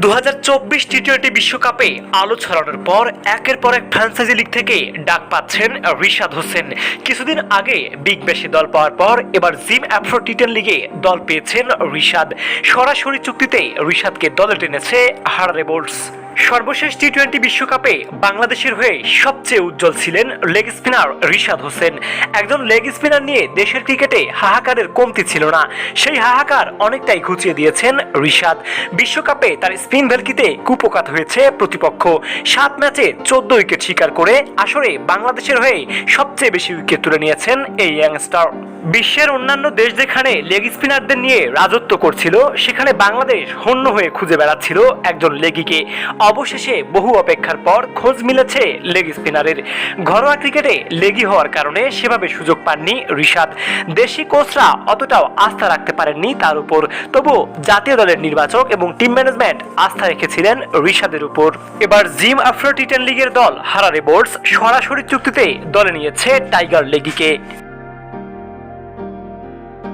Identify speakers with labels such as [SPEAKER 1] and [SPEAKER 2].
[SPEAKER 1] দু টোয়েন্টি বিশ্বকাপে আলো ছড়ানোর পর একের পর এক ফ্রান্সাইজি লিগ থেকে ডাক পাচ্ছেন রিশাদ হোসেন। কিছুদিন আগে বিগ ব্যাশে দল পাওয়ার পর এবার জিম অ্যাফ্রো টি লিগে দল পেয়েছেন রিশাদ। সরাসরি চুক্তিতে রিশাদকে দলে টেনেছে হারারে বোর্ডস সর্বশেষ টি টোয়েন্টি বিশ্বকাপে বাংলাদেশের হয়ে সবচেয়ে উজ্জ্বল ছিলেন লেগ স্পিনার রিশাদ হোসেন। একজন লেগ স্পিনার নিয়ে দেশের ক্রিকেটে হাহাকারের কমতি ছিল না। সেই হাহাকার অনেকটাই ঘুচিয়ে দিয়েছেন রিশাদ। বিশ্বকাপে তার স্পিন ভেলকিতে কুপকাত হয়েছে প্রতিপক্ষ। সাত ম্যাচে চোদ্দ উইকেট শিকার করে আসরে বাংলাদেশের হয়ে সবচেয়ে বেশি উইকেট তুলে নিয়েছেন এই ইয়াংস্টার। বিশ্বের অন্যান্য দেশ যেখানে লেগ স্পিনারদের নিয়ে রাজত্ব করছিল, সেখানে বাংলাদেশ হন্য হয়ে খুঁজে বেড়াচ্ছিল একজন লেগিকে। অবশেষে বহু অপেক্ষার পর খোঁজ মিলেছে লেগ স্পিনারের। ঘরোয়া ক্রিকেটে লেগি হওয়ার কারণে সেভাবে সুযোগ পাননি ঋষাদ দেশি কোচরা অতটাও আস্থা রাখতে পারেননি তার উপর। তবু জাতীয় দলের নির্বাচক এবং টিম ম্যানেজমেন্ট আস্থা রেখেছিলেন ঋষাদের উপর। এবার জিম আফ্রো টি টেন লিগের দল হারারে বোর্ডস সরাসরি চুক্তিতে দলে নিয়েছে টাইগার লেগিকে।